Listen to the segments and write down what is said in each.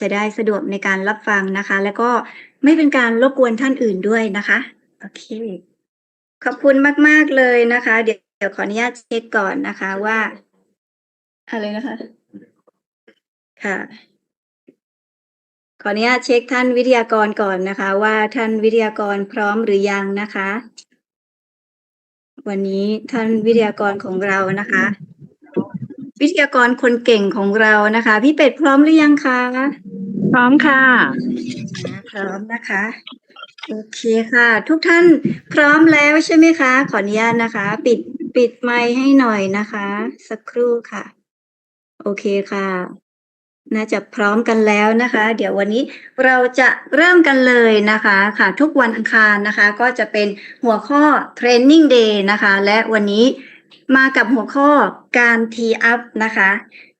จะได้สะดวกในการรับฟังนะคะ แล้วก็ไม่เป็นการรบกวนท่านอื่นด้วยนะคะ โอเค ขอบคุณมาก ๆ เลยนะคะ เดี๋ยวเดี๋ยวขออนุญาตเช็คก่อนนะคะว่า อะไรนะคะ ค่ะ ขออนุญาตเช็คท่านวิทยากรก่อนนะคะ ว่าท่านวิทยากรพร้อมหรือยังนะคะ วันนี้ท่านวิทยากรของเรานะคะ วิทยากรคนเก่งของเรานะคะ พี่เป็ดพร้อมหรือยังคะพร้อมค่ะ พร้อมนะคะ โอเคค่ะ ทุกท่านพร้อมแล้วใช่ไหมคะ ขออนุญาตนะคะ ปิดปิดไมค์ให้หน่อยนะคะ สักครู่ค่ะ โอเคค่ะ น่าจะพร้อมกันแล้วนะคะ เดี๋ยววันนี้เราจะเริ่มกันเลยนะคะค่ะ ทุกวันอังคารนะคะ ก็จะเป็นหัวข้อ Training Day นะคะ และวันนี้ มากับหัวข้อการทีอัพนะคะ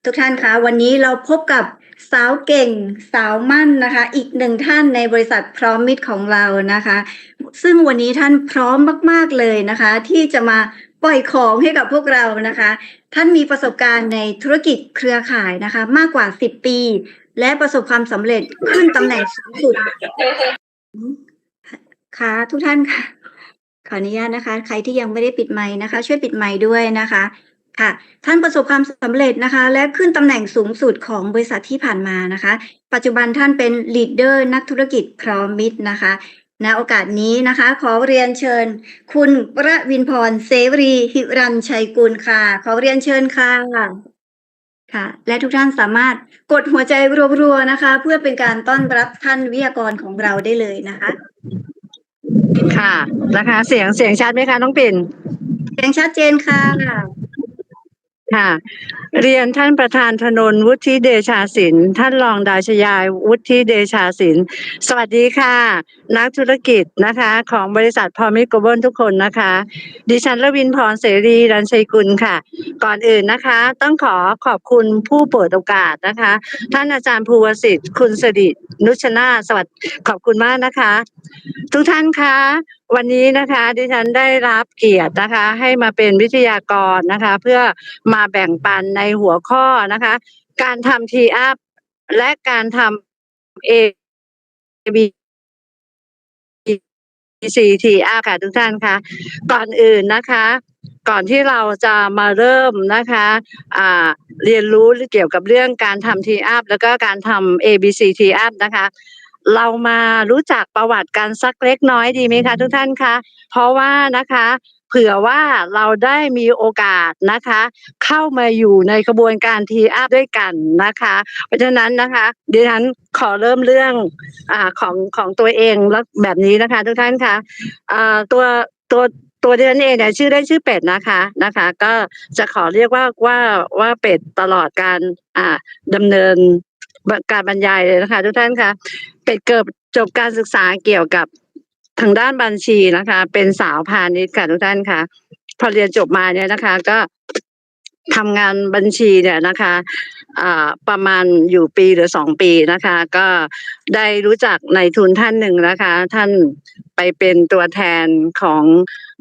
ทุกท่านคะ วันนี้เราพบกับสาวเก่งสาวมั่นนะคะ อีกหนึ่งท่านในบริษัทพร้อมมิตรของเรานะคะ ซึ่งวันนี้ท่านพร้อมมาก ๆ เลยนะคะ ที่จะมาปล่อยของให้กับพวกเรานะคะ ท่านมีประสบการณ์ในธุรกิจเครือข่ายนะคะ มากกว่า 10 ปี และประสบความสำเร็จขึ้นตำแหน่งสูงสุดค่ะทุกท่านค่ะ ขออนุญาตนะคะ ใครที่ยังไม่ได้ปิดไมค์นะคะ ช่วยปิดไมค์ด้วยนะคะค่ะ ท่านประสบความสำเร็จนะคะ และขึ้นตำแหน่งสูงสุดของบริษัทที่ผ่านมานะคะ ปัจจุบันท่านเป็นลีดเดอร์นักธุรกิจพร้อมมิตรนะคะณโอกาสนี้นะคะ ขอเรียนเชิญ คุณประวินพรเสรีหิรันชัยกุลค่ะ ขอเรียนเชิญค่ะค่ะ และทุกท่านสามารถกดหัวใจรัวๆนะคะ เพื่อเป็นการต้อนรับท่านวิทยากรของเราได้เลยนะคะ ค่ะ นะคะ เสียงเสียงชัดไหมคะน้องปิ่น เสียงชัดเจนค่ะ ค่ะ เรียนท่านประธานธนนวุฒิเดชาศิลป์ท่านรองดาชยายวุฒิเดชาศิลป์สวัสดีค่ะ นักธุรกิจนะคะ ของบริษัทพอมิโกลบอลทุกคนนะคะ ดิฉันละวินพรเสรีรันชัยกุลค่ะ ก่อนอื่นนะคะ ต้องขอขอบคุณผู้เปิดโอกาสนะคะ ท่านอาจารย์ภูวสิทธิ์ คุณสดินุชนาสวัสดีขอบคุณมากนะคะ ทุกท่านคะวันนี้นะคะดิฉันได้รับเกียรตินะคะ ให้มาเป็นวิทยากรนะคะ เพื่อมาแบ่งปันในหัวข้อนะคะ การทำทีอัพและการทำเอบี CTA ค่ะทุกท่านคะก่อนอื่นนะคะ ก่อนที่เราจะมาเริ่มนะคะอ่าเรียนรู้เกี่ยวกับเรื่องการทำทีอัพแล้วก็การทำ ABC ทีอัพนะคะ เรามารู้จักประวัติการสักเล็กน้อยดีไหมคะทุกท่านคะเพราะว่านะคะ เผื่อว่าเราได้มีโอกาสนะคะ เข้ามาอยู่ในกระบวนการทีอัพด้วยกันนะคะ เพราะฉะนั้นนะคะดิฉันขอเริ่มเรื่องอของของตัวเองแล้วแบบนี้นะคะ ทุกท่านคะอ่าตัวตัวตัวดิฉันเองเนี่ยชื่อได้ชื่อเป็ดนะคะนะคะ ก็จะขอเรียกว่าว่าว่าเป็ดตลอดการอ่าดำเนินการบรรยายเลยนะคะ ทุกท่านคะเป็ดเกิดจบการศึกษาเกี่ยวกับ ทางด้านบัญชีนะคะ เป็นสาวพาณิชย์ค่ะทุกท่านค่ะ พอเรียนจบมาเนี่ยนะคะ ก็ทำงานบัญชีเนี่ยนะคะประมาณอยู่ปีหรือสองปีนะคะ ก็ได้รู้จักในทุนท่านหนึ่งนะคะ ท่านไปเป็นตัวแทนของ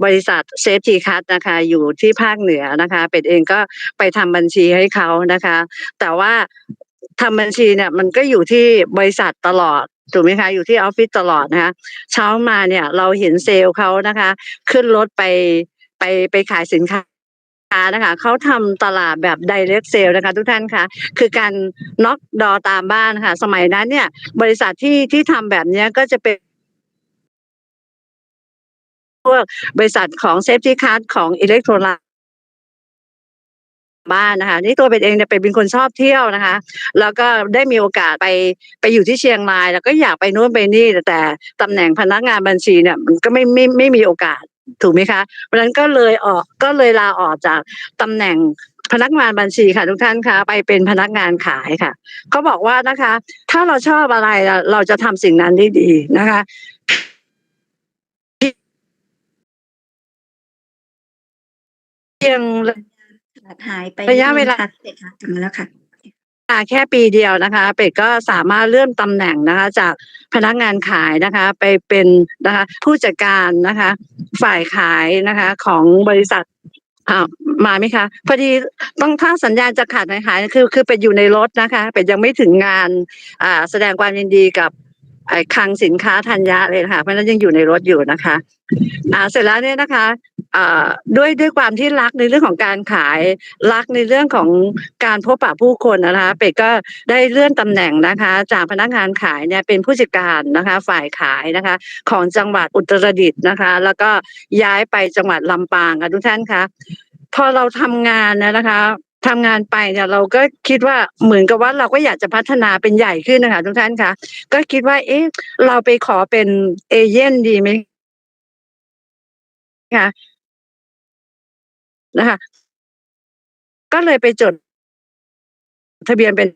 บริษัทเซฟทีคัทนะคะ อยู่ที่ภาคเหนือนะคะ เป็ดเองก็ไปทำบัญชีให้เขานะคะ แต่ว่าทำบัญชีเนี่ยมันก็อยู่ที่บริษัทตลอด ถูกไหมคะอยู่ที่ออฟฟิศตลอดนะคะเช้ามาเนี่ยเราเห็นเซลล์เขานะคะ ขึ้นรถไปไปไปขายสินค้านะคะเขาทำตลาดแบบ direct sale นะคะ ทุกท่านคะคือการน็อกดอตามบ้านค่ะ สมัยนั้นเนี่ย บริษัทที่ที่ทำแบบเนี้ยก็จะเป็นพวกบริษัทของเซฟตี้คั r ของอิเล็กโทรไล บ้านนะคะนี่ตัวเป็นเองเนี่ยเป็นคนชอบเที่ยวนะคะ แล้วก็ได้มีโอกาสไปไปอยู่ที่เชียงราย แล้วก็อยากไปนู่นไปนี่แต่ตำแหน่งพนักงานบัญชีเนี่ยมันก็ไม่ไม่ไม่มีโอกาสถูกไหมคะเพราะฉะนั้นก็เลยออกก็เลยลาออกจากตำแหน่งพนักงานบัญชีค่ะทุกท่านคะไปเป็นพนักงานขายค่ะเขาบอกว่านะคะ ถ้าเราชอบอะไรเราจะทำสิ่งนั้นได้ดีนะคะเพียง หายไประยะเวลาค่ะเสร็จค่ะกลับมาแล้วค่ะอ่าแค่ปีเดียวนะคะ เป็ดก็สามารถเลื่อนตำแหน่งนะคะ จากพนักงานขายนะคะ ไปเป็นนะคะ ผู้จัดการนะคะ ฝ่ายขายนะคะ ของบริษัทอ่ามาไหมคะพอดีต้องถ้าสัญญาณจะขาดหายหายคือ คือเป็ดอยู่ในรถนะคะ เป็ดยังไม่ถึงงาน อ่า แสดงความยินดีกับไอ้คลังสินค้าธัญญะเลยนะคะเพราะฉะนั้นยังอยู่ในรถอยู่นะคะ อ่าเสร็จแล้วเนี่ยนะคะอ่า ด้วยด้วยความที่รักในเรื่องของการขายรักในเรื่องของการพบปะผู้คนนะคะเป็ดก็ได้เลื่อนตำแหน่งนะคะ จากพนักงานขายเนี่ยเป็นผู้จัดการนะคะ ฝ่ายขายนะคะ ของจังหวัดอุตรดิตถ์นะคะ แล้วก็ย้ายไปจังหวัดลำปางค่ะทุกท่านคะพอเราทำงานนะนะคะทำงานไปเนี่ยเราก็คิดว่าเหมือนกับว่าเราก็อยากจะพัฒนาเป็นใหญ่ขึ้นนะคะทุกท่านคะก็คิดว่า เอ๊ะ เราไปขอเป็นเอเย่นดีไหมคะ นะคะ ก็เลยไปจด ทะเบียนเป็น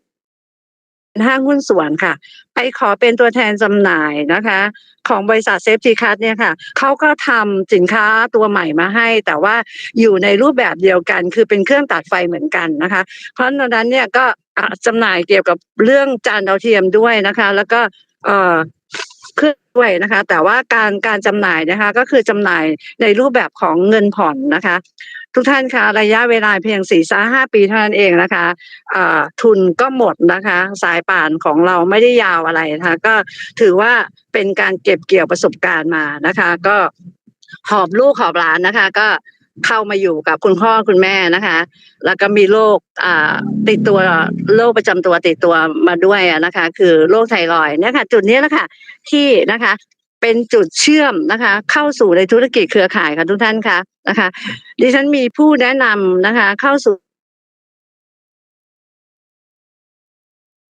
ห้างหุ้นส่วนค่ะ ไปขอเป็นตัวแทนจำหน่ายนะคะ ของบริษัทเซฟทีคัทเนี่ยค่ะเขาก็ทำสินค้าตัวใหม่มาให้ แต่ว่าอยู่ในรูปแบบเดียวกัน คือเป็นเครื่องตัดไฟเหมือนกันนะคะ เพราะฉะนั้นเนี่ยก็จำหน่ายเกี่ยวกับเรื่องจานดาวเทียมด้วยนะคะ แล้วก็ เอ่อเครื่องด้วยนะคะ แต่ว่าการการจำหน่ายนะคะ ก็คือจำหน่ายในรูปแบบของเงินผ่อนนะคะ ทุกท่านคะระยะเวลาเพียงสี่สห้าปีเท่านั้นเองนะคะทุนก็หมดนะคะ สายป่านของเราไม่ได้ยาวอะไรนะคะ ก็ถือว่าเป็นการเก็บเกี่ยวประสบการณ์มานะคะ ก็หอบลูกหอบหลานนะคะ ก็ เข้ามาอยู่กับคุณพ่อคุณแม่นะคะ แล้วก็มีโรคอ่าติดตัวโรคประจำตัวติดตัวมาด้วยอะนะคะ คือโรคไทรอยด์เนี่ยค่ะจุดนี้แหละค่ะที่นะคะ เป็นจุดเชื่อมนะคะ เข้าสู่ในธุรกิจเครือข่ายค่ะทุกท่านคะนะคะ ดิฉันมีผู้แนะนำนะคะ เข้าสู่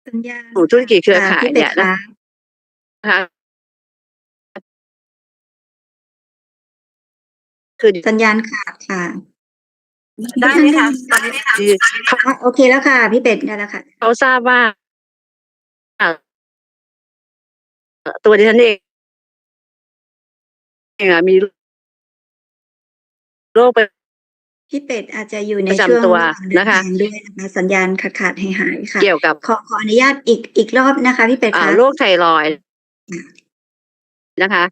สัญญาณสู่ธุรกิจเครือข่ายพี่เป็เนี่ดยนะคะ คะคือสัญญาณขาดค่ะ ได้ไหมคะตอนนี้คือเขาอะโอเคแล้วค่ะ พี่เป็ดได้แล้วค่ะ เขาทราบว่าอ่าตัวดิฉันเองเองอะมีโรคประพี่เป็ดอาจจะอยู่ในประจำช่วงตัวระหว่างเดินนะคะทางด้วยนะคะสัญญาณขาดขาดหายหายๆค่ะ เกี่ยวกับขอขออนุญาตอีกอีกรอบนะคะ พี่เป็ดอ่าคะโรคไทรอยด์นะคะ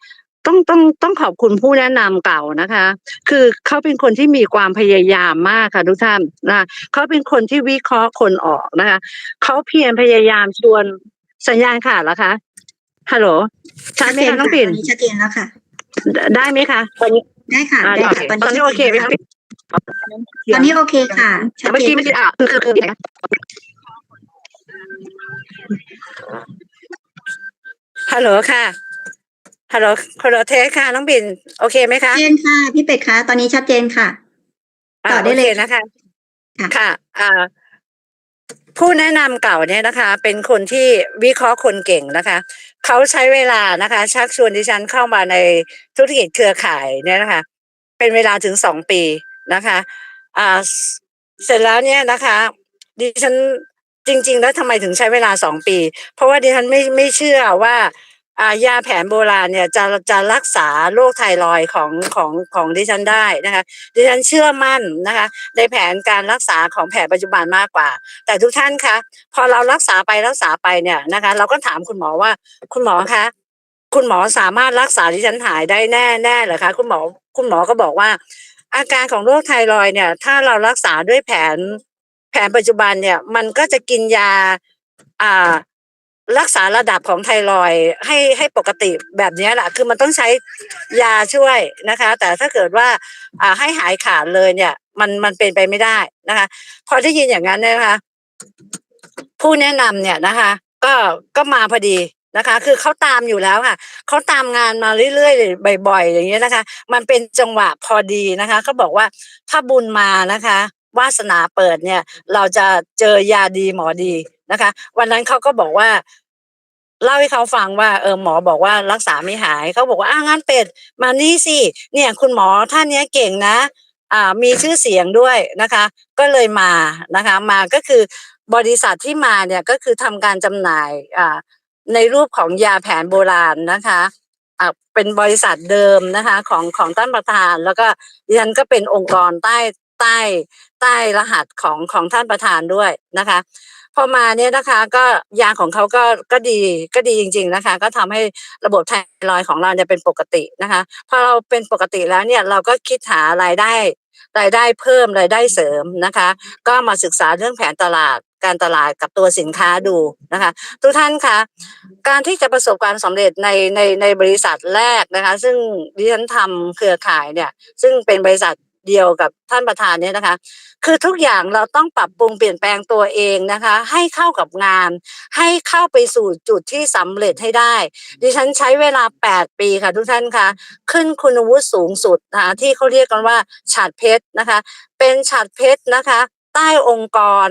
ต้องต้องต้องขอบคุณผู้แนะนำเก่านะคะ คือเขาเป็นคนที่มีความพยายามมากค่ะทุกท่านนะเขาเป็นคนที่วิเคราะห์คนออกนะคะเขาเพียรพยายามชวนสัญญาณขาดแล้วคะฮัลโหลชัดไหมคะน้องปิ่นตอนนี้ชัดเจนแล้วค่ะ ได้ไหมคะตอนนี้ได้ค่ะอ่าได้โอค่ะเคตอนนี้โอเคไหมคะตอนนี้โอเคค่ะชัดเมื่อเจกี้นไม่ได้อะคือคือคือฮัลโหลค่ะ ฮัลโหลฮัลโหลเทสค่ะ น้องปิ่นโอเคไหมคะชัดเจนค่ะ พี่เป็ดคะตอนนี้ชัดเจนค่ะ ต่อได้เลยโคนะคะค่ะค่ะอ่าผู้แนะนำเก่าเนี่ยนะคะ เป็นคนที่วิเคราะห์คนเก่งนะคะ เขาใช้เวลานะคะ ชักชวนดิฉันเข้ามาในธุรกิจเครือข่ายเนี่ยนะคะ เป็นเวลาถึงสองปีนะคะอ่าเสร็จแล้วเนี่ยนะคะ ดิฉันจริง ๆ แล้วทำไมถึงใช้เวลาสองปี เพราะว่าดิฉันไม่ไม่เชื่อว่า อ่ายาแผนโบราณเนี่ยจะจะรักษาโรคไทรอยของของของดิฉันได้นะคะ ดิฉันเชื่อมั่นนะคะ ในแผนการรักษาของแผนปัจจุบันมากกว่า แต่ทุกท่านคะพอเรารักษาไปรักษาไปเนี่ยนะคะ เราก็ถามคุณหมอว่า คุณหมอคะคุณหมอสามารถรักษาดิฉันหายได้แน่แน่เหรอคะคุณหมอคุณหมอก็บอกว่า อาการของโรคไทรอยเนี่ย ถ้าเรารักษาด้วยแผนแผนปัจจุบันเนี่ย มันก็จะกินยา อ่า รักษาระดับของไทรอยให้ให้ปกติแบบนี้แหละคือมันต้องใช้ยาช่วยนะคะ แต่ถ้าเกิดว่าอ่าให้หายขาดเลยเนี่ย มันมันเป็นไปไม่ได้นะคะ พอได้ยินอย่างนั้นนยนะคะ ผู้แนะนำเนี่ยนะคะ ก็ก็มาพอดีนะคะ คือเขาตามอยู่แล้วค่ะเขาตามงานมาเรื่อยๆบ่อย ๆ อย่างเงี้ยนะคะ มันเป็นจังหวะพอดีนะคะเขาบอกว่าถ้าบุญมานะคะวาสนาเปิดเนี่ย เราจะเจอยาดีหมอดี นะคะ วันนั้นเขาก็บอกว่าเล่าให้เขาฟังว่าเออหมอบอกว่ารักษาไม่หายเขาบอกว่าอ้างั้นเป็ดมานี่สิเนี่ย คุณหมอท่านเนี้ยเก่งนะ อ่า มีชื่อเสียงด้วยนะคะ ก็เลยมานะคะ มาก็คือบริษัทที่มาเนี่ยก็คือทำการจำหน่ายอ่าในรูปของยาแผนโบราณนะคะอ่าเป็นบริษัทเดิมนะคะของของท่านประธาน แล้วก็ดิฉันก็เป็นองค์กรใต้ใต้ใต้รหัสของของท่านประธานด้วยนะคะ อมาเนี่ยนะคะ ก็ยาของเขาก็ก็ดีก็ดีจริง ๆนะคะ ก็ทำให้ระบบไทรอยของเราเนี่ยเป็นปกตินะคะพอเราเป็นปกติแล้วเนี่ยเราก็คิดหารายได้รายได้เพิ่มรายได้เสริมนะคะ ก็มาศึกษาเรื่องแผนตลาดการตลาดกับตัวสินค้าดูนะคะ ทุกท่านคะการที่จะประสบความสำเร็จในในในบริษัทแรกนะคะ ซึ่งดิฉันทำเครือข่ายเนี่ย ซึ่งเป็นบริษัท เดียวกับท่านประธานเนี่ยนะคะ คือทุกอย่างเราต้องปรับปรุงเปลี่ยนแปลงตัวเองนะคะ ให้เข้ากับงาน ให้เข้าไปสู่จุดที่สำเร็จให้ได้ ดิฉันใช้เวลา 8 ปีค่ะทุกท่านคะขึ้นคุณวุฒิสูงสุดนะคะที่เขาเรียกกันว่าฉัดเพชรนะคะ เป็นฉัดเพชรนะคะใต้องค์กร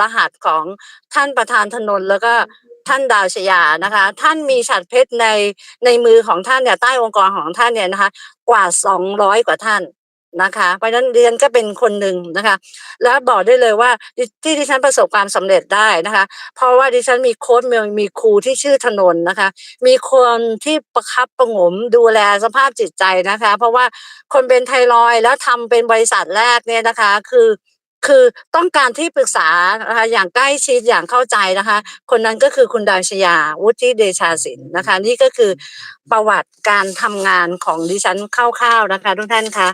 รหัสของท่านประธานธนนแล้วก็ท่านดาวชยานะคะ ท่านมีฉัดเพชรในในมือของท่านเนี่ยใต้องค์กรของท่านเนี่ยนะคะ กว่า 200 กว่าท่าน นะคะเพราะฉะนั้นเรียนก็เป็นคนหนึ่งนะคะ แล้วบอกได้เลยว่าที่ดิฉันประสบความสำเร็จได้นะคะ เพราะว่าดิฉันมีโค้ชมีมีครูที่ชื่อถนนนะคะ มีคนที่ประคับประงมดูแลสภาพจิตใจนะคะ เพราะว่าคนเป็นไทรอยแล้วทำเป็นบริษัทแรกเนี่ยนะคะ คือคือต้องการที่ปรึกษานะคะอย่างใกล้ชิดอย่างเข้าใจนะคะ คนนั้นก็คือคุณดาวชยาวุฒิเดชาสินนะคะ นี่ก็คือประวัติการทำงานของดิฉันคร่าวๆนะคะทุกท่านคะ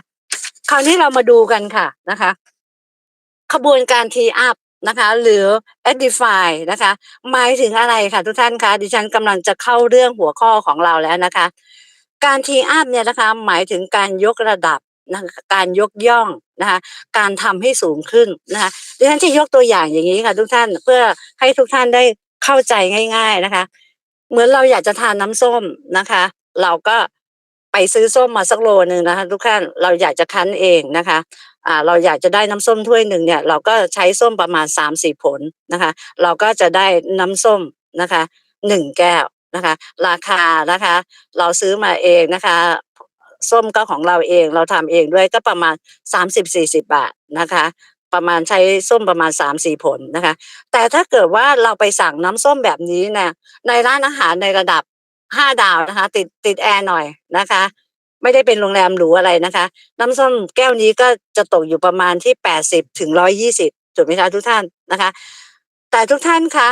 คราวนี้เรามาดูกันค่ะนะคะ ขบวนการทีอัพนะคะ หรือ edify นะคะหมายถึงอะไรค่ะทุกท่านคะดิฉันกำลังจะเข้าเรื่องหัวข้อของเราแล้วนะคะ การทีอัพเนี่ยนะคะหมายถึงการยกระดับนะการยกย่องนะคะการทำให้สูงขึ้นนะคะดิฉันจะยกตัวอย่างอย่างนี้ค่ะ ทุกท่านเพื่อให้ทุกท่านได้เข้าใจง่าย ๆนะคะ เหมือนเราอยากจะทานน้ำส้มนะคะ เราก็ ซื้อส้มมาสักโลหนึ่งนะคะ ทุกท่านเราอยากจะคั้นเองนะคะอ่าเราอยากจะได้น้ำส้มถ้วยหนึ่งเนี่ย เราก็ใช้ส้มประมาณสามสี่ผลนะคะ เราก็จะได้น้ำส้มนะคะหนึ่งแก้วนะคะ ราคานะคะ เราซื้อมาเองนะคะ ส้มก็ของเราเองเราทำเองด้วยก็ประมาณสามสิบสี่สิบบาทนะคะประมาณใช้ส้มประมาณสามสี่ผลนะคะ แต่ถ้าเกิดว่าเราไปสั่งน้ำส้มแบบนี้เนี่ยในร้านอาหารในระดับ ห้าดาวนะคะ ติดติดแอร์หน่อยนะคะ ไม่ได้เป็นโรงแรมหรูอะไรนะคะ น้ำส้มแก้วนี้ก็จะตกอยู่ประมาณที่แปดสิบถึงร้อยี่สิบถูกไหมคะทุกท่านนะคะ แต่ทุกท่านคะ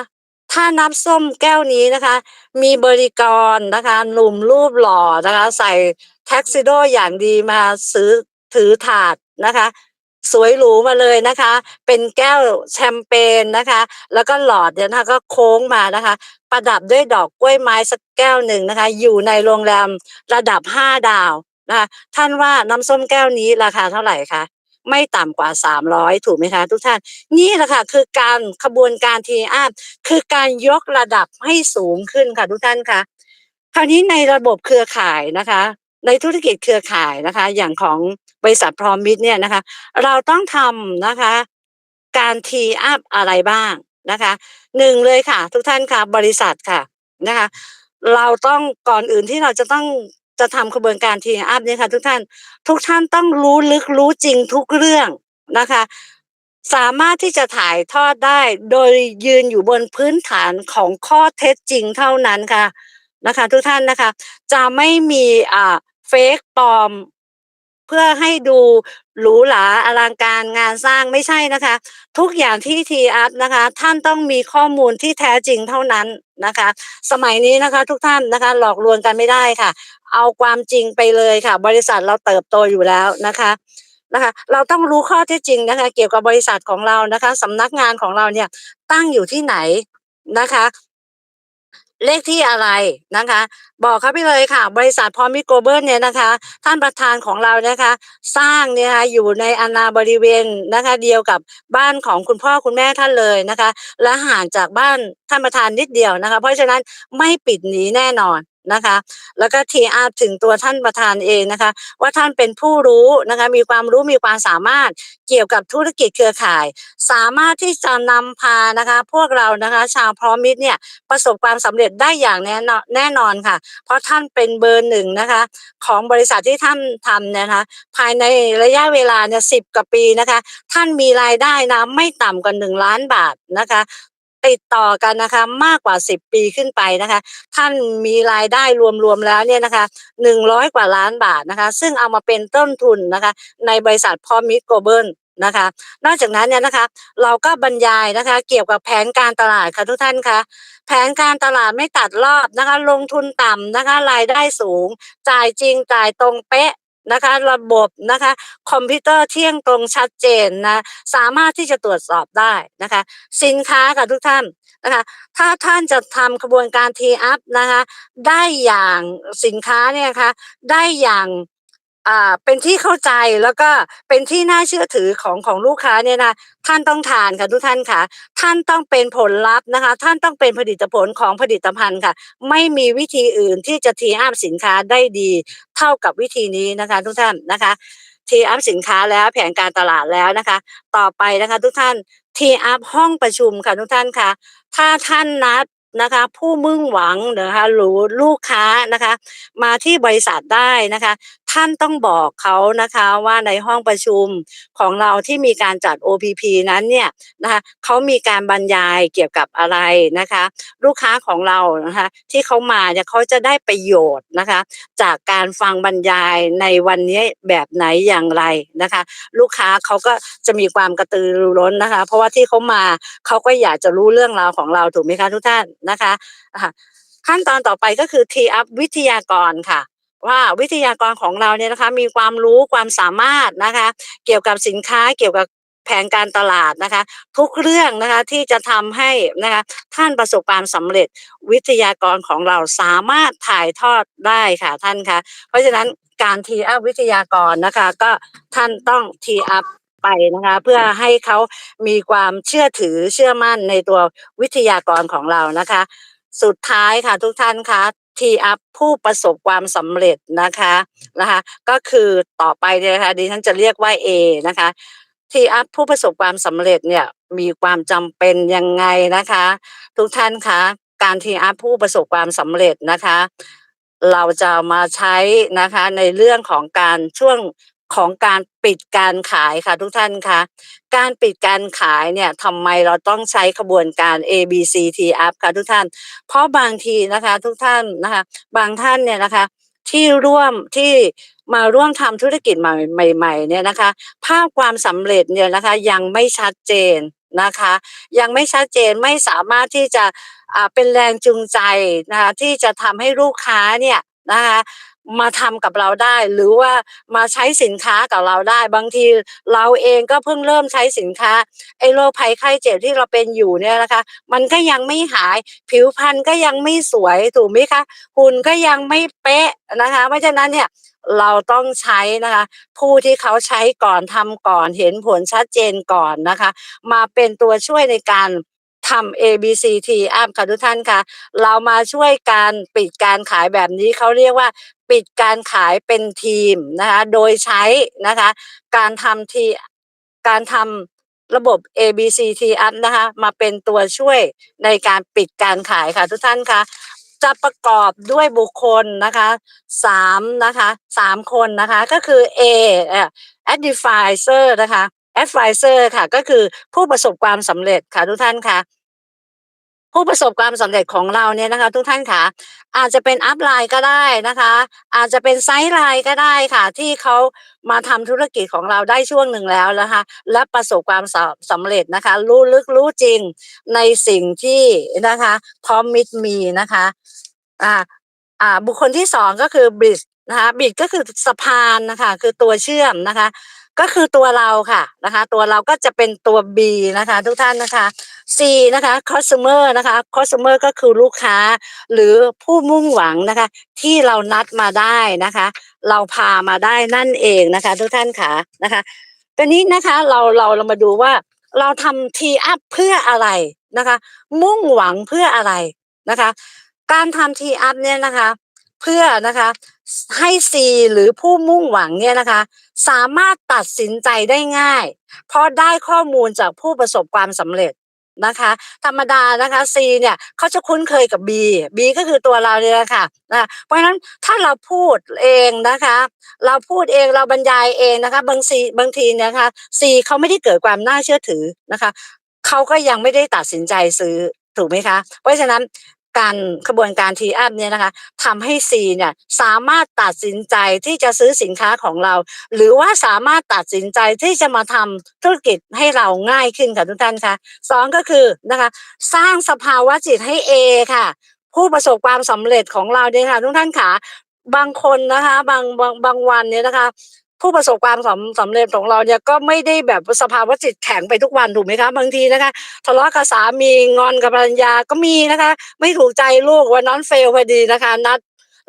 ถ้าน้ำส้มแก้วนี้นะคะ มีบริกรนะคะหนุ่มรูปหล่อนะคะ ใส่แท็กซิโดอย่างดีมาซื้อถือถาดนะคะ สวยหรูมาเลยนะคะ เป็นแก้วแชมเปญนะคะ แล้วก็หลอดเนี่ยนะคะก็โค้งมานะคะ ประดับด้วยดอกกล้วยไม้สักแก้วหนึ่งนะคะ อยู่ในโรงแรมระดับห้าดาวนะคะท่านว่าน้ำส้มแก้วนี้ราคาเท่าไหร่คะไม่ต่ำกว่าสามร้อยถูกไหมคะ ทุกท่าน นี่แหละค่ะคือการขบวนการทีอัพคือการยกระดับให้สูงขึ้นค่ะทุกท่านคะคราวนี้ในระบบเครือข่ายนะคะ ในธุรกิจเครือข่ายนะคะ อย่างของบริษัทพรอมิตเนี่ยนะคะ เราต้องทำนะคะ การทีอัพอะไรบ้างนะคะหนึ่งเลยค่ะ ทุกท่านค่ะ บริษัทค่ะนะคะ เราต้องก่อนอื่นที่เราจะต้องจะทำกระบวนการทีอัพเนี่ยค่ะ ทุกท่านทุกท่านต้องรู้ลึกรู้จริงทุกเรื่องนะคะ สามารถที่จะถ่ายทอดได้โดยยืนอยู่บนพื้นฐานของข้อเท็จจริงเท่านั้นค่ะนะคะ ทุกท่านนะคะ จะไม่มีอ่า เฟกปลอม เพื่อให้ดูหรูหราอลังการงานสร้างไม่ใช่นะคะ ทุกอย่างที่ทีอัพนะคะ ท่านต้องมีข้อมูลที่แท้จริงเท่านั้นนะคะ สมัยนี้นะคะ ทุกท่านนะคะ หลอกลวงกันไม่ได้ค่ะ เอาความจริงไปเลยค่ะ บริษัทเราเติบโตอยู่แล้วนะคะนะคะเราต้องรู้ข้อเท็จจริงนะคะ เกี่ยวกับบริษัทของเรานะคะสำนักงานของเราเนี่ยตั้งอยู่ที่ไหนนะคะ เลขที่อะไรนะคะ บอกเขาไปเลยค่ะ บริษัทพรมิโกเบิลเนี่ยนะคะ ท่านประธานของเรานะคะ สร้างเนี่ยคะอยู่ในอนณาบริเวณนะคะ เดียวกับบ้านของคุณพ่อคุณแม่ท่านเลยนะคะ และห่างจากบ้านท่านประธานนิดเดียวนะคะ เพราะฉะนั้นไม่ปิดหนีแน่นอน นะคะ แล้วก็ทีอาถึงตัวท่านประธานเองนะคะ ว่าท่านเป็นผู้รู้นะคะมีความรู้มีความสามารถเกี่ยวกับธุรกิจเครือข่าย สามารถที่จะนำพานะคะ พวกเรานะคะ ชาวพร้อมมิตรเนี่ยประสบความสำเร็จได้อย่างแน่นอนแน่นอนค่ะ เพราะท่านเป็นเบอร์หนึ่งนะคะ ของบริษัทที่ท่านทำนยนะคะ ภายในระยะเวลาเนี่ยสิบกว่าปีนะคะ ท่านมีรายได้นะไม่ต่ำกว่าหนึ่งล้านบาทนะคะ ติดต่อกันนะคะ มากกว่าสิบปีขึ้นไปนะคะ ท่านมีรายได้รวมๆแล้วเนี่ยนะคะหนึ่งร้อยกว่าล้านบาทนะคะ ซึ่งเอามาเป็นต้นทุนนะคะ ในบริษัทพอมิตโกลบอลนะคะ นอกจากนั้นเนี่ยนะคะ เราก็บรรยายนะคะ เกี่ยวกับแผนการตลาดค่ะทุกท่านคะแผนการตลาดไม่ตัดรอบนะคะ ลงทุนต่ำนะคะ รายได้สูง จ่ายจริงจ่ายตรงเป๊ะ นะคะ ระบบนะคะ คอมพิวเตอร์เที่ยงตรงชัดเจนนะสามารถที่จะตรวจสอบได้นะคะ สินค้ากับทุกท่านนะคะ ถ้าท่านจะทำกระบวนการทีอัพนะคะ ได้อย่างสินค้าเนี่ยคะ ได้อย่าง อ่าเป็นที่เข้าใจแล้วก็เป็นที่น่าเชื่อถือของของลูกค้าเนี่ยนะท่านต้องทานค่ะทุกท่านค่ะ ท่านต้องเป็นผลลัพธ์นะคะ ท่านต้องเป็นผลิตผลของผลิตภัณฑ์ค่ะ ไม่มีวิธีอื่นที่จะทีอัพสินค้าได้ดีเท่ากับวิธีนี้นะคะทุกท่านนะคะทีอัพสินค้าแล้วแผนการตลาดแล้วนะคะ ต่อไปนะคะทุกท่านทีอัพห้องประชุมค่ะทุกท่านค่ะ ถ้าท่านนัดนะคะผู้มุ่งหวังนะคะหรือลูกค้านะคะ มาที่บริษัทได้นะคะ ท่านต้องบอกเขานะคะว่าในห้องประชุมของเราที่มีการจัด OPP นั้นเนี่ยนะคะเขามีการบรรยายเกี่ยวกับอะไรนะคะ ลูกค้าของเรานะคะที่เขามาเนี่ยเขาจะได้ประโยชน์นะคะ จากการฟังบรรยายในวันนี้แบบไหนอย่างไรนะคะ ลูกค้าเขาก็จะมีความกระตือรือร้นนะคะ เพราะว่าที่เขามาเขาก็อยากจะรู้เรื่องราวของเราถูกไหมคะทุกท่านนะคะขั้นตอนต่อไปก็คือ T up วิทยากรค่ะ ว่าวิทยากรของเราเนี่ยนะคะมีความรู้ความสามารถนะคะ เกี่ยวกับสินค้าเกี่ยวกับแผนการตลาดนะคะ ทุกเรื่องนะคะที่จะทำให้นะคะท่านประสบความสำเร็จวิทยากรของเราสามารถถ่ายทอดได้ค่ะท่านคะเพราะฉะนั้นการทีอัพวิทยากรนะคะก็ท่านต้องทีอัพไปนะคะเพื่อให้เขามีความเชื่อถือเชื่อมั่นในตัววิทยากรของเรานะคะ สุดท้ายค่ะทุกท่านคะทีอัพผู้ประสบความสำเร็จนะคะนะคะ ก็คือต่อไปเนี่ยนะคะดิฉันจะเรียกว่า A นะคะทีอัพผู้ประสบความสำเร็จเนี่ยมีความจำเป็นยังไงนะคะ ทุกท่านคะการทีอัพผู้ประสบความสำเร็จนะคะ เราจะมาใช้นะคะในเรื่องของการช่วง ของการปิดการขายค่ะทุกท่านคะการปิดการขายเนี่ยทำไมเราต้องใช้ขบวนการ A B C T up ค่ะทุกท่าน เพราะบางทีนะคะทุกท่านนะคะ บางท่านเนี่ยนะคะที่ร่วมที่มาร่วมทำธุรกิจใหม่ ๆ เนี่ยนะคะ ภาพความสำเร็จเนี่ยนะคะยังไม่ชัดเจนนะคะ ยังไม่ชัดเจนไม่สามารถที่จะเป็นแรงจูงใจนะคะที่จะทำให้ลูกค้าเนี่ยนะคะ มาทำกับเราได้ หรือว่ามาใช้สินค้ากับเราได้ บางทีเราเองก็เพิ่งเริ่มใช้สินค้าไอ้โรคภัยไข้เจ็บที่เราเป็นอยู่เนี่ยนะคะ มันก็ยังไม่หายผิวพรรณก็ยังไม่สวยถูกไหมคะหุ่นก็ยังไม่เป๊ะนะคะ เพราะฉะนั้นเนี่ยเราต้องใช้นะคะ ผู้ที่เขาใช้ก่อนทำก่อนเห็นผลชัดเจนก่อนนะคะ มาเป็นตัวช่วยในการทำ A B C T อัพค่ะทุกท่านค่ะ เรามาช่วยการปิดการขายแบบนี้เขาเรียกว่า ปิดการขายเป็นทีมนะคะโดยใช้นะคะการทำทีการทำระบบ A B C T up นะคะมาเป็นตัวช่วยในการปิดการขายค่ะทุกท่านคะจะประกอบด้วยบุคคลนะคะสามนะคะสามคนนะคะก็คือ A advisor นะคะ advisor ค่ะก็คือผู้ประสบความสำเร็จค่ะทุกท่านค่ะ ผู้ประสบความสำเร็จของเราเนี่ยนะคะ ทุกท่านค่ะ อาจจะเป็นอัพไลน์ก็ได้นะคะ อาจจะเป็นไซด์ไลน์ก็ได้ค่ะ ที่เขามาทำธุรกิจของเราได้ช่วงหนึ่งแล้วนะคะ และประสบความสำสำเร็จนะคะ รู้ลึกรู้จริงในสิ่งที่นะคะพร้อมมิตรมีนะคะอ่าอ่าบุคคลที่สองก็คือบริดนะคะบริดก็คือสะพานนะคะ คือตัวเชื่อมนะคะ ก็คือตัวเราค่ะนะคะ ตัวเราก็จะเป็นตัว B นะคะ ทุกท่านนะคะ C นะคะ customer นะคะ customer ก็คือลูกค้า หรือผู้มุ่งหวังนะคะ ที่เรานัดมาได้นะคะ เราพามาได้นั่นเองนะคะ ทุกท่านค่ะนะคะตอนนี้นะคะเราเราเรามาดูว่าเราทำทีอัพเพื่ออะไรนะคะ มุ่งหวังเพื่ออะไรนะคะ การทำทีอัพเนี่ยนะคะ เพื่อนะคะให้ C หรือผู้มุ่งหวังเนี่ยนะคะ สามารถตัดสินใจได้ง่าย เพราะได้ข้อมูลจากผู้ประสบความสำเร็จนะคะ ธรรมดานะคะ C เนี่ยเขาจะคุ้นเคยกับ B B ก็คือตัวเราเนี่ยแหละค่ะนะเพราะฉะนั้นถ้าเราพูดเองนะคะ เราพูดเองเราบรรยายเองนะคะ บางซีบางทีเนยนะคะ C เขาไม่ได้เกิดความน่าเชื่อถือนะคะเขาก็ยังไม่ได้ตัดสินใจซื้อถูกไหมคะ เพราะฉะนั้น การขบวนการทีอัพเนี่ยนะคะทำให้ C เนี่ยสามารถตัดสินใจที่จะซื้อสินค้าของเรา หรือว่าสามารถตัดสินใจที่จะมาทำธุรกิจให้เราง่ายขึ้นค่ะทุกท่านคะสองก็คือนะคะสร้างสภาวะจิตให้ A ค่ะ ผู้ประสบความสำเร็จของเราเนี่ยค่ะทุกท่านค่ะบางคนนะคะบางบางบางวันเนี่ยนะคะ ผู้ประสบความสำสำเร็จของเราเนี่ยก็ไม่ได้แบบสภาวะจิตแข็งไปทุกวันถูกไหมคะบางทีนะคะทะเลาะกับสามีงอนกับภรรยาก็มีนะคะ ไม่ถูกใจลูกวันนั้นเฟลพอดีนะคะ นัด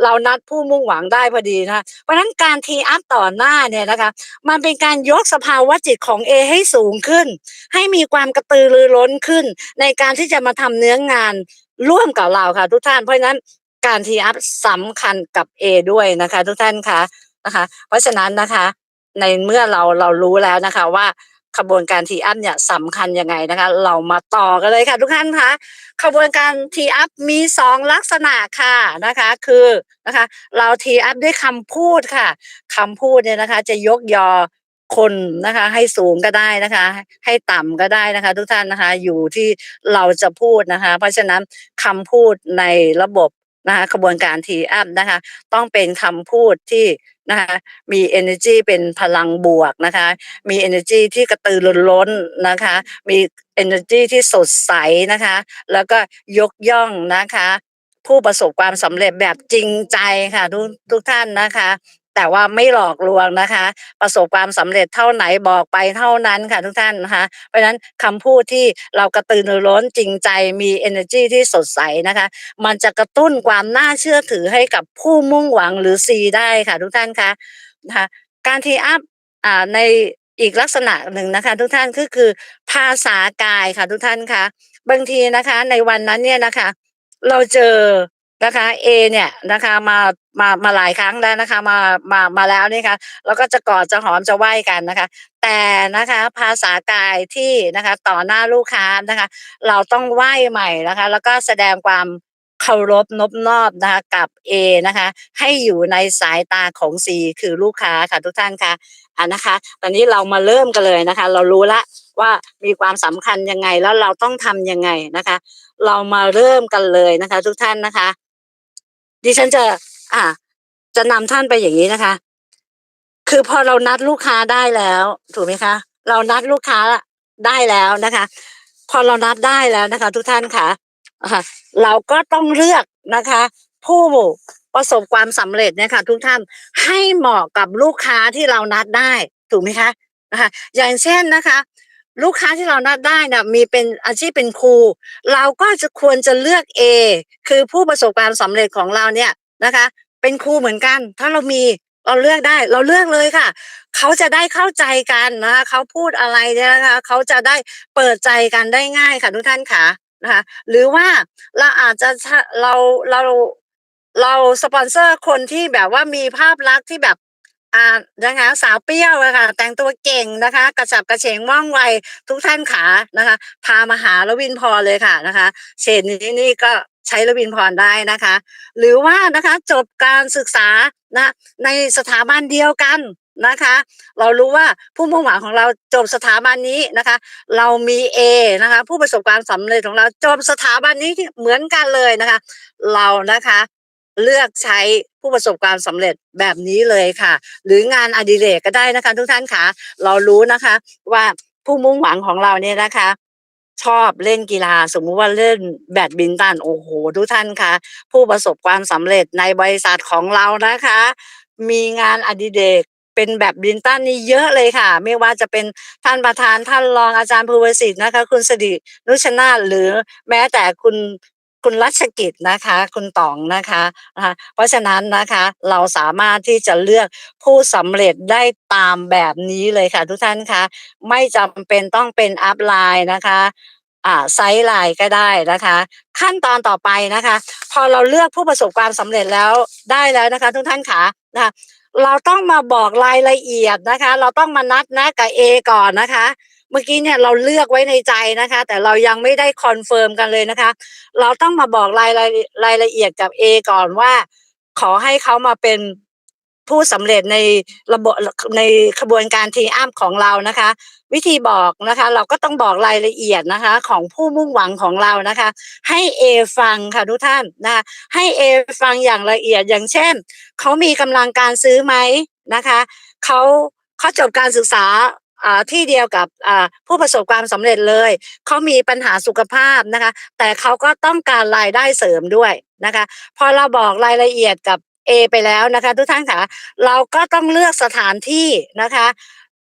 เรานัดผู้มุ่งหวังได้พอดีนะคะเพราะฉะนั้นการทีอัพต่อหน้าเนี่ยนะคะ มันเป็นการยกสภาวะจิตของเอให้สูงขึ้น ให้มีความกระตือรือร้นขึ้น ในการที่จะมาทำเนื้องานร่วมกับเราค่ะ ทุกท่านเพราะฉะนั้นการทีอัพสำคัญกับ A ด้วยนะคะ ทุกท่านคะ นะคะ เพราะฉะนั้นนะคะในเมื่อเราเรารู้แล้วนะคะว่าขบวนการทีอัพเนี่ยสำคัญยังไงนะคะ เรามาต่อกันเลยค่ะ ทุกท่านคะขบวนการทีอัพมีสองลักษณะค่ะนะคะคือนะคะ เราทีอัพด้วยคำพูดค่ะคำพูดเนี่ยนะคะ จะยกยอคนนะคะ ให้สูงก็ได้นะคะ ให้ต่ำก็ได้นะคะ ทุกท่านนะคะอยู่ที่เราจะพูดนะคะ เพราะฉะนั้นคำพูดในระบบ นะคะกระบวนการทีอัพนะคะ ต้องเป็นคำพูดที่นะคะมี energy เป็นพลังบวกนะคะ มี energy ที่กระตือรือร้นนะคะ มี energy ที่สดใสนะคะ แล้วก็ยกย่องนะคะ ผู้ประสบความสำเร็จแบบจริงใจค่ะทุกทุกท่านนะคะ แต่ว่าไม่หลอกลวงนะคะ ประสบความสำเร็จเท่าไหนบอกไปเท่านั้นค่ะทุกท่านนะคะ เพราะฉะนั้นคำพูดที่เรากระตือรือร้นจริงใจมี energy ที่สดใสนะคะ มันจะกระตุ้นความน่าเชื่อถือให้กับผู้มุ่งหวังหรือ C ได้ค่ะทุกท่านคะนะคะการทีอัพในอีกลักษณะหนึ่งนะคะ ทุกท่านก็คือภาษากายค่ะทุกท่านคะบางทีนะคะในวันนั้นเนี่ยนะคะ เราเจอ นะคะเอเนี่ยนะคะมามามาหลายครั้งแล้วนะคะมามามาแล้วนี่ค่ะแล้วก็จะกอดจะหอมจะไหว้กันนะคะ แต่นะคะภาษากายที่นะคะต่อหน้าลูกค้านะคะ เราต้องไหว้ใหม่นะคะ แล้วก็แสดงความเคารพนบนอบนะคะกับ A นะคะ ให้อยู่ในสายตาของ C คือลูกค้าค่ะทุกท่านคะอะนะคะ ตอนนี้เรามาเริ่มกันเลยนะคะ เรารู้ละว่ามีความสำคัญยังไงแล้วเราต้องทำยังไงนะคะ เรามาเริ่มกันเลยนะคะ ทุกท่านนะคะ ดิฉันจะ อ่า จะนำท่านไปอย่างนี้นะคะ คือพอเรานัดลูกค้าได้แล้ว ถูกไหมคะ เรานัดลูกค้าได้แล้วนะคะ พอเรานัดได้แล้วนะคะ ทุกท่านค่ะอ่าเราก็ต้องเลือกนะคะ ผู้ประสบความสำเร็จเนี่ยค่ะ ทุกท่านให้เหมาะกับลูกค้าที่เรานัดได้ ถูกไหมคะนะคะ อย่างเช่นนะคะ ลูกค้าที่เรานัดได้นะมีเป็นอาชีพเป็นครู เราก็จะควรจะเลือก A คือผู้ประสบความสำเร็จของเราเนี่ยนะคะ เป็นครูเหมือนกัน ถ้าเรามีเราเลือกได้เราเลือกเลยค่ะ เขาจะได้เข้าใจกันนะคะเขาพูดอะไรเนี่ยนะคะเขาจะได้เปิดใจกันได้ง่ายค่ะทุกท่านค่ะนะคะหรือว่าเราอาจจะเราเราเราสปอนเซอร์คนที่แบบว่ามีภาพลักษณ์ที่แบบ อ่านะคะสาวเปรี้ยวอะค่ะแต่งตัวเก่งนะคะ กระฉับกระเฉงว่องไวทุกท่านขานะคะ พามาหาลวินพรเลยค่ะนะคะเชนนี้นี่ก็ใช้ลวินพรได้นะคะ หรือว่านะคะจบการศึกษานะในสถาบันเดียวกันนะคะ เรารู้ว่าผู้มุ่งหวังของเราจบสถาบันนี้นะคะ เรามี A นะคะ ผู้ประสบความสำเร็จของเราจบสถาบันนี้เหมือนกันเลยนะคะ เรานะคะ เลือกใช้ผู้ประสบความสำเร็จแบบนี้เลยค่ะ หรืองานอดิเรกก็ได้นะคะ ทุกท่านคะเรารู้นะคะ ว่าผู้มุ่งหวังของเราเนี่ยนะคะชอบเล่นกีฬาสมมุติว่าเล่นแบดมินตันโอ้โหทุกท่านคะผู้ประสบความสำเร็จในบริษัทของเรานะคะ มีงานอดิเรกเป็นแบดมินตันนี่เยอะเลยค่ะ ไม่ว่าจะเป็นท่านประธานท่านรองอาจารย์ภูวสิทธิ์นะคะ คุณสดินุชนาหรือแม้แต่คุณ คุณรัชกิจนะคะ คุณต๋องนะคะนะคะ เพราะฉะนั้นนะคะเราสามารถที่จะเลือกผู้สำเร็จได้ตามแบบนี้เลยค่ะ ทุกท่านคะไม่จำเป็นต้องเป็นอัพไลน์นะคะไซส์ไลน์ก็ได้นะคะ ขั้นตอนต่อไปนะคะ พอเราเลือกผู้ประสบความสำเร็จแล้วได้แล้วนะคะ ทุกท่านคะนะคะเราต้องมาบอกรายละเอียดนะคะ เราต้องมานัดนะกับ A ก่อนนะคะ เมื่อกี้เนี่ยเราเลือกไว้ในใจนะคะ แต่เรายังไม่ได้คอนเฟิร์มกันเลยนะคะ เราต้องมาบอกรายรายรายละเอียดกับ A ก่อนว่า ขอให้เขามาเป็นผู้สำเร็จในระบบในขบวนการทีอัพของเรานะคะ วิธีบอกนะคะ เราก็ต้องบอกรายละเอียดนะคะ ของผู้มุ่งหวังของเรานะคะ ให้ A ฟังค่ะทุกท่านนะคะให้ A ฟังอย่างละเอียดอย่างเช่นเขามีกำลังการซื้อไหมนะคะเขาเขาจบการศึกษา ที่เดียวกับอ่าผู้ประสบความสำเร็จเลย เขามีปัญหาสุขภาพนะคะ แต่เขาก็ต้องการรายได้เสริมด้วยนะคะ พอเราบอกรายละเอียดกับ A ไปแล้วนะคะ ทุกท่านค่ะเราก็ต้องเลือกสถานที่นะคะ